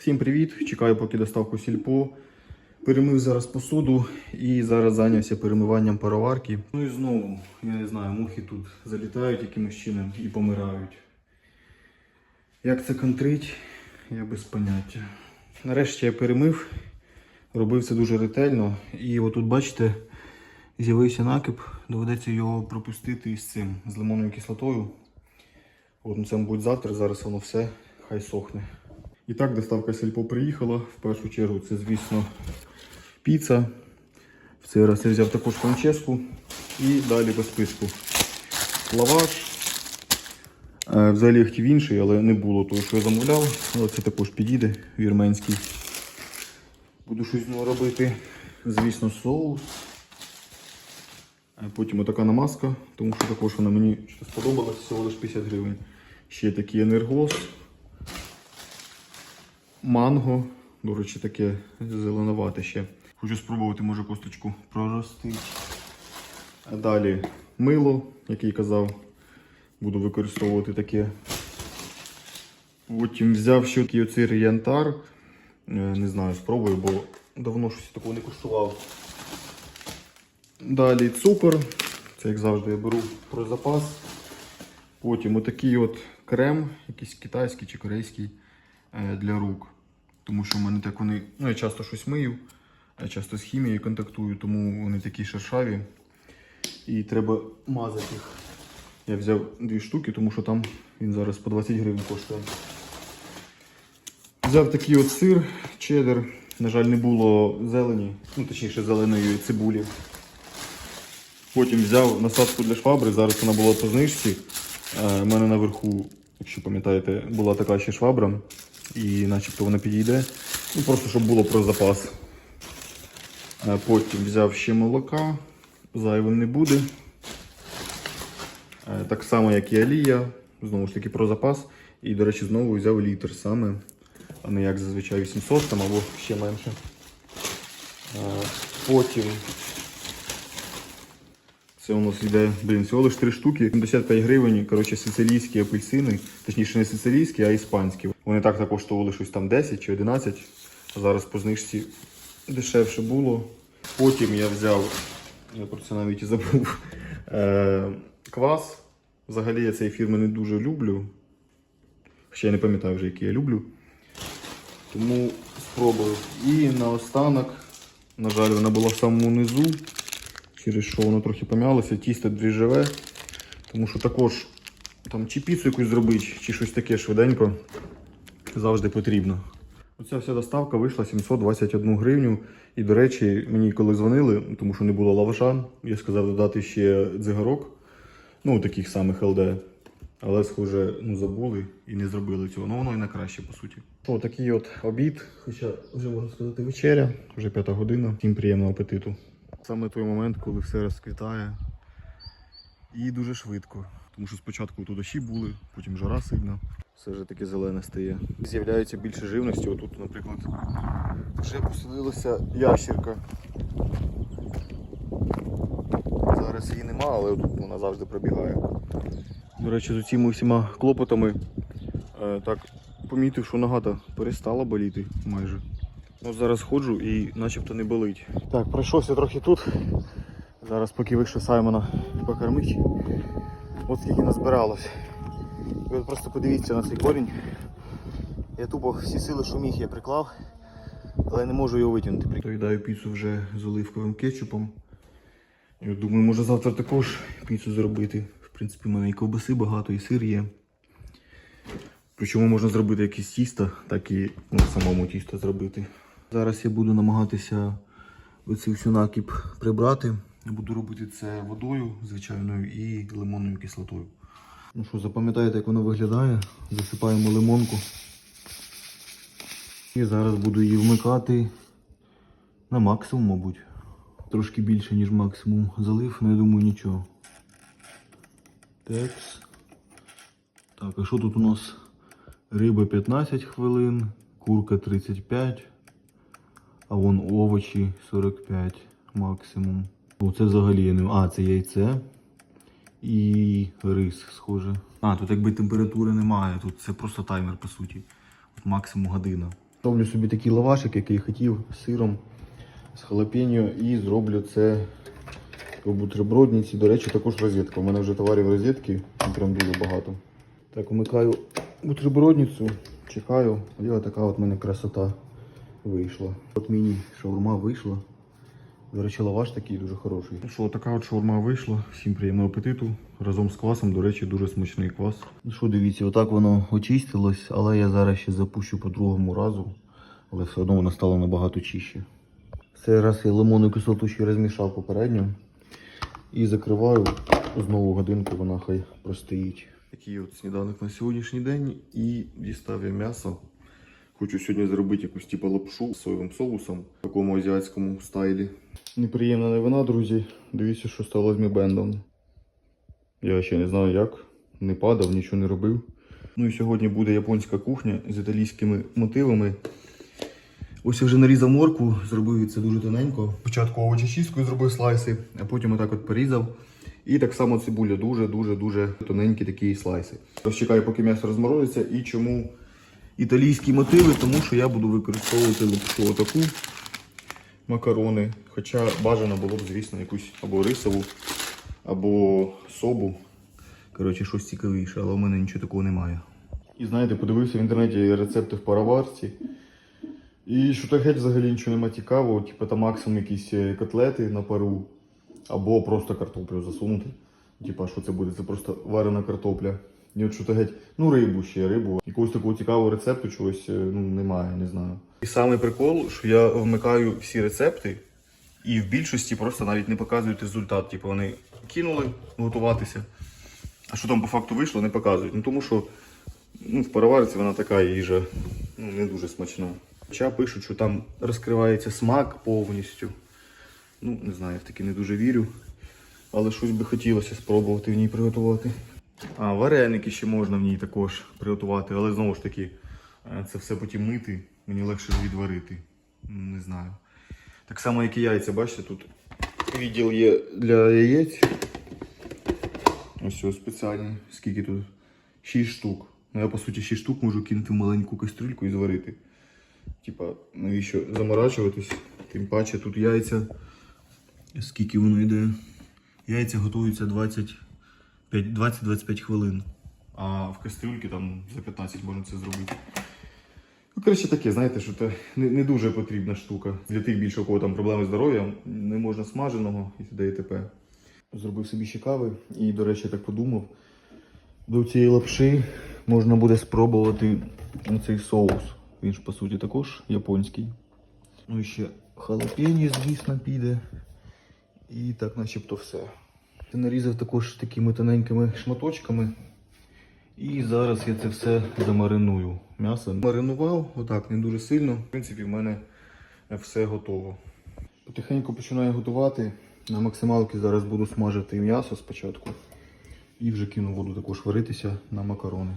Всім привіт! Чекаю, поки доставку сільпо. Перемив зараз посуду і зараз зайнявся перемиванням пароварки. Ну і знову, я не знаю, мухи тут залітають якимось чином і помирають. Як це контрить, я без поняття. Нарешті я перемив, робив це дуже ретельно. І отут, бачите, з'явився накип, доведеться його пропустити із цим, з лимонною кислотою. От ну, це, мабуть, завтра, зараз воно все хай сохне. І так, доставка сільпо приїхала. В першу чергу це, звісно, піца. В цей раз я взяв також франческу. І далі по списку. Лаваш. Е, Взагалі я хотів інший, але не було того, що я замовляв. Але це також підійде вірменський. Буду щось з нього робити. Звісно, соус. Е, Потім отака намазка, тому що також вона мені сподобалась, всього лише 50 гривень. Ще такий енергос. Манго. До речі, таке зеленувате ще. Хочу спробувати, може, косточку проростити. Далі мило, як я казав, буду використовувати таке. Потім взяв ще такий оцей янтар. Е, Не знаю, спробую, бо давно щось такого не куштував. Далі цукор. Це як завжди я беру про запас. Потім отакий от крем, якийсь китайський чи корейський для рук. Тому що в мене так вони. Ну, я часто щось мию, я часто з хімією контактую, тому вони такі шершаві. І треба мазати їх. Я взяв дві штуки, тому що там він зараз по 20 гривень коштує. Взяв такий от сир, чеддер. На жаль, не було зелені, ну точніше зеленої цибулі. Потім взяв насадку для швабри, зараз вона була по знижці. Е, У мене наверху, якщо пам'ятаєте, була така ще швабра, і начебто вона підійде. Ну, просто щоб було про запас. Е, Потім взяв ще молока, зайвим не буде. Е, Так само, як і олія, знову ж таки про запас. І, до речі, знову взяв літр саме, а не як зазвичай 800 там або ще менше. Е, Потім це у нас йде, блін, всього лише 3 штуки, 75 гривень, коротше, сицилійські апельсини, точніше не сицилійські, а іспанські. Вони так коштували щось там 10 чи 11, а зараз по знижці дешевше було. Потім я взяв, я про це навіть і забув, е, квас. Взагалі я цей фірми не дуже люблю. Хоча я не пам'ятаю вже, який я люблю. Тому спробую. І наостанок, на жаль, вона була в самому низу через що воно трохи пом'ялося, тісто дріжджеве, тому що також там чи піцу якусь зробити, чи щось таке швиденько завжди потрібно. Оця вся доставка вийшла 721 гривню. І, до речі, мені коли дзвонили, тому що не було лаваша, я сказав додати ще дзигарок, ну таких самих ЛД. Але, схоже, ну забули і не зробили цього. Ну воно і на краще, по суті. О, такий от обід, хоча вже можна сказати вечеря, вже п'ята година. Всім приємного апетиту. Саме той момент, коли все розквітає. І дуже швидко. Тому що спочатку тут дощі були, потім жара сильна. Все вже таке зелене стає. З'являється більше живності. Отут, наприклад, вже поселилася ящірка. Зараз її нема, але тут вона завжди пробігає. До речі, з цими всіма клопотами е, так помітив, що нога перестала боліти майже. От зараз ходжу і начебто не болить. Так, пройшовся трохи тут. Зараз поки вийшов Саймона покормить. От скільки назбиралось. І от просто подивіться на цей корінь. Я тупо всі сили, що міг, я приклав, але не можу його витягнути. Доїдаю піцу вже з оливковим кетчупом. Я думаю, може завтра також піцу зробити. В принципі, в мене і ковбаси багато, і сир є. Причому можна зробити якісь тісто, так і ну, самому тісто зробити. Зараз я буду намагатися оцю всю накіп прибрати. Я буду робити це водою звичайною і лимонною кислотою. Ну що, запам'ятаєте, як воно виглядає. Засипаємо лимонку. І зараз буду її вмикати на максимум, мабуть. Трошки більше, ніж максимум залив, але я думаю нічого. Текс. Так, а що тут у нас? Риба 15 хвилин, курка 35, а вон овочі 45 максимум. О, це взагалі я не. А, це яйце і рис, схоже. А, тут якби температури немає, тут це просто таймер по суті. От максимум година. Роблю собі такий лавашик, який хотів, з сиром, з халапеньо і зроблю це в бутербродниці. До речі, також розетка. У мене вже товарів розетки прям дуже багато. Так, вмикаю бутербродницю, чекаю. І така от мене красота вийшла. От мені шаурма вийшла. До речі, лаваш такий дуже хороший. Ну що, така от шаурма вийшла. Всім приємного апетиту. Разом з квасом, до речі, дуже смачний квас. Ну що, дивіться, отак воно очистилось, але я зараз ще запущу по другому разу. Але все одно воно стало набагато чище. Цей раз я лимонну кислоту ще розмішав попередньо. І закриваю знову годинку, вона хай простоїть. Такий от сніданок на сьогоднішній день і дістав я м'ясо. Хочу сьогодні зробити якусь типу лапшу з соєвим соусом в такому азіатському стайлі. Неприємна новина, друзі. Дивіться, що стало з мій бендом. Я ще не знаю як. Не падав, нічого не робив. Ну і сьогодні буде японська кухня з італійськими мотивами. Ось я вже нарізав моркву, зробив це дуже тоненько. Спочатку овочечисткою зробив слайси, а потім отак от порізав. І так само цибуля дуже-дуже-дуже тоненькі такі слайси. Ось чекаю, поки м'ясо розморозиться. І чому італійські мотиви? Тому що я буду використовувати лапшу отаку макарони. Хоча бажано було б, звісно, якусь або рисову, або собу. Коротше, щось цікавіше, але в мене нічого такого немає. І знаєте, подивився в інтернеті рецепти в пароварці. І що то геть взагалі нічого нема цікавого, типу там максимум якісь е, котлети на пару, або просто картоплю засунути. Типа, що це буде? Це просто варена картопля. І от що то геть, ну рибу ще, рибу. Якогось такого цікавого рецепту чогось е, ну, немає, не знаю. І самий прикол, що я вмикаю всі рецепти, і в більшості просто навіть не показують результат. Типу вони кинули готуватися. А що там по факту вийшло, не показують. Ну тому що ну, в пароварці вона така їжа ну, не дуже смачна. Хоча пишуть, що там розкривається смак повністю. Ну, не знаю, я в таки не дуже вірю. Але щось би хотілося спробувати в ній приготувати. А, вареники ще можна в ній також приготувати, але знову ж таки, е, це все потім мити, мені легше відварити. Не знаю. Так само, як і яйця, бачите, тут відділ є для яєць. Ось ось спеціальний. Скільки тут? 6 штук. Ну я по суті 6 штук можу кинути в маленьку кастрюльку і зварити. Типа, навіщо заморачуватись? Тим паче тут яйця. Скільки воно йде? Яйця готуються 20 п'ять- 20-25 хвилин. А в кастрюльці там за 15 можна це зробити. Ну, коротше таке, знаєте, що це не, не дуже потрібна штука. Для тих більше, у кого там проблеми з здоров'ям, не можна смаженого і т.д. і т.п. Зробив собі ще кави і, до речі, так подумав. До цієї лапши можна буде спробувати цей соус. Він ж по суті також японський. Ну і ще халапені, звісно, піде. І так начебто все. Я нарізав також такими тоненькими шматочками. І зараз я це все замариную. М'ясо маринував, отак, не дуже сильно. В принципі, в мене все готово. Потихеньку починаю готувати. На максималки зараз буду смажити м'ясо спочатку. І вже кину воду також варитися на макарони.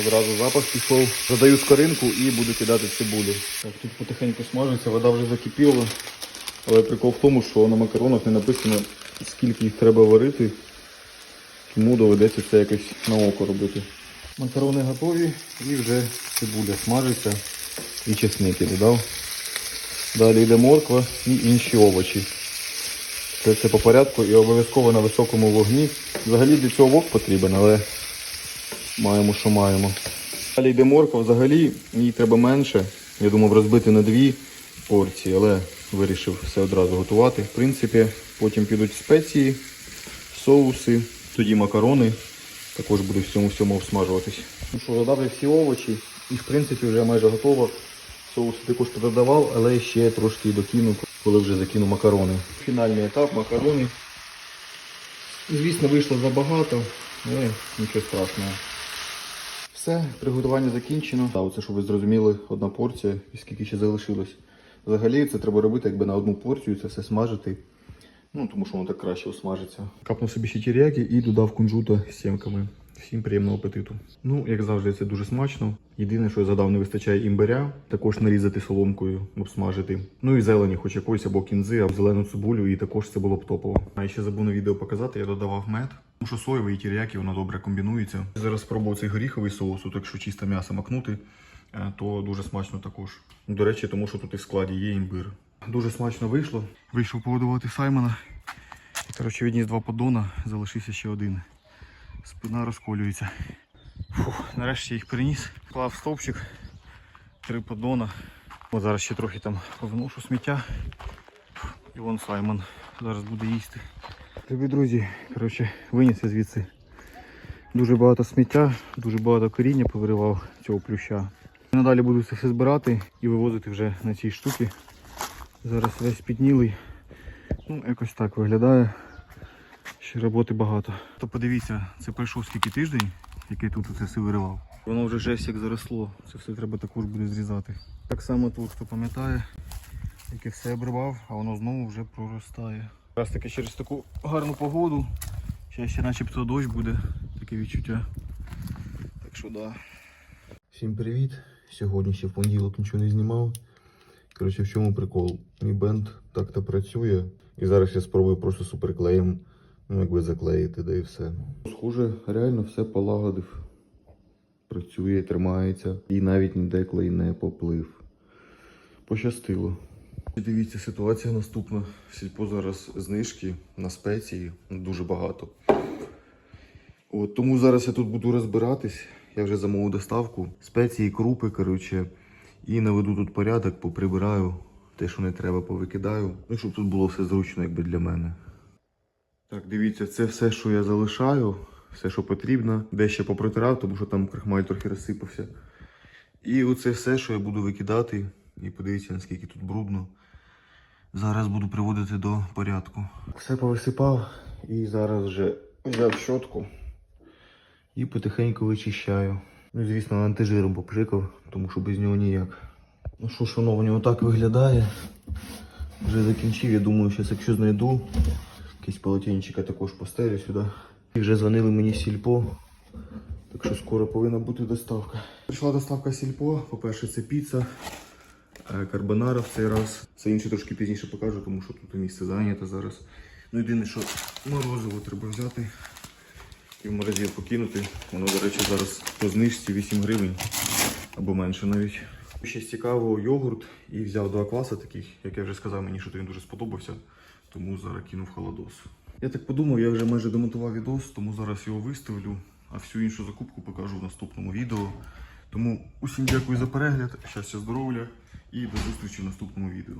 Одразу запах пішов. Задаю скоринку і буду кидати цибулю. Так, тут потихеньку смажиться, вода вже закипіла. Але прикол в тому, що на макаронах не написано, скільки їх треба варити. Тому доведеться це якось на око робити. Макарони готові і вже цибуля смажиться і чесник я додав. Далі йде морква і інші овочі. Це все по порядку і обов'язково на високому вогні. Взагалі для цього вок потрібен, але маємо, що маємо. Далі йде морква, взагалі їй треба менше. Я думав розбити на дві порції, але вирішив все одразу готувати. В принципі, потім підуть спеції, соуси, тоді макарони. Також буде в цьому всьому обсмажуватись. Ну що, додав всі овочі і в принципі вже майже готово. Соус також додавав, але ще трошки докину, коли вже закину макарони. Фінальний етап макарони. Звісно, вийшло забагато, але нічого страшного. Все, приготування закінчено. Та, оце, щоб ви зрозуміли, одна порція і скільки ще залишилось. Взагалі це треба робити якби на одну порцію, це все смажити. Ну, тому що воно так краще усмажиться. Капнув собі ще тіряки і додав кунжута з сімками. Всім приємного апетиту. Ну, як завжди, це дуже смачно. Єдине, що я задав, не вистачає імбиря, також нарізати соломкою, обсмажити. Ну і зелені, хоч якоїсь або кінзи, або зелену цибулю, і також це було б топово. А ще забув на відео показати, я додавав мед. Тому що соєвий і тіряки, воно добре комбінується. Зараз спробую цей горіховий соус, так що чисте м'ясо макнути. е, то дуже смачно також. До речі, тому що тут і в складі є імбир. Дуже смачно вийшло. Вийшов погодувати Саймона. Коротше, відніс два поддона, залишився ще один. Спина розколюється. Фух, нарешті їх переніс. Клав стовпчик, три поддона. От зараз ще трохи там повношу сміття. І вон Саймон зараз буде їсти. Любі друзі, коротше, виніс звідси дуже багато сміття, дуже багато коріння повиривав цього плюща. Надалі буду це все збирати і вивозити вже на ці штуки. Зараз весь піднілий. Ну, якось так виглядає. Ще роботи багато. То подивіться, це пройшов скільки тиждень, який тут це все виривав. Воно вже жесть як заросло. Це все треба також буде зрізати. Так само тут, хто пам'ятає, яке все обривав, а воно знову вже проростає. Раз таки через таку гарну погоду. Ще ще начебто дощ буде, таке відчуття. Так що да. Всім привіт. Сьогодні ще в понеділок нічого не знімав. Коротше, в чому прикол? Мій бенд так-то працює. І зараз я спробую просто суперклеєм, ну якби заклеїти, да і все. Схоже, реально все полагодив. Працює, тримається. І навіть ніде клей не поплив. Пощастило. Дивіться, ситуація наступна. Сільпо зараз знижки на спеції дуже багато. От, тому зараз я тут буду розбиратись. Я вже замовив доставку. Спеції, крупи, коротше, і наведу тут порядок, поприбираю. Те, що не треба, повикидаю. Ну, щоб тут було все зручно, якби для мене. Так, дивіться, це все, що я залишаю, все, що потрібно. Де ще попротирав, тому що там крахмаль трохи розсипався. І оце все, що я буду викидати. І подивіться, наскільки тут брудно. Зараз буду приводити до порядку. Все повисипав і зараз вже взяв щотку і потихеньку вичищаю. Ну, звісно, антижиром попшикав, тому що без нього ніяк. Ну що ж, воно в нього так виглядає. Вже закінчив, я думаю, що якщо знайду, якісь полотенчика також постелю сюди. І вже дзвонили мені сільпо. Так що скоро повинна бути доставка. Прийшла доставка сільпо. По-перше, це піца. е, Карбонара в цей раз. Це інше трошки пізніше покажу, тому що тут місце зайнято зараз. Ну єдине, що морозиво треба взяти і в морозилку кинути. Воно, до речі, зараз по знижці 8 гривень або менше навіть. Ще з цікаво йогурт і взяв два класи таких, як я вже сказав, мені що він дуже сподобався, тому зараз кинув холодос. Я так подумав, я вже майже демонтував відос, тому зараз його виставлю, а всю іншу закупку покажу в наступному відео. Тому усім дякую за перегляд, щастя, здоров'я і до зустрічі в наступному відео.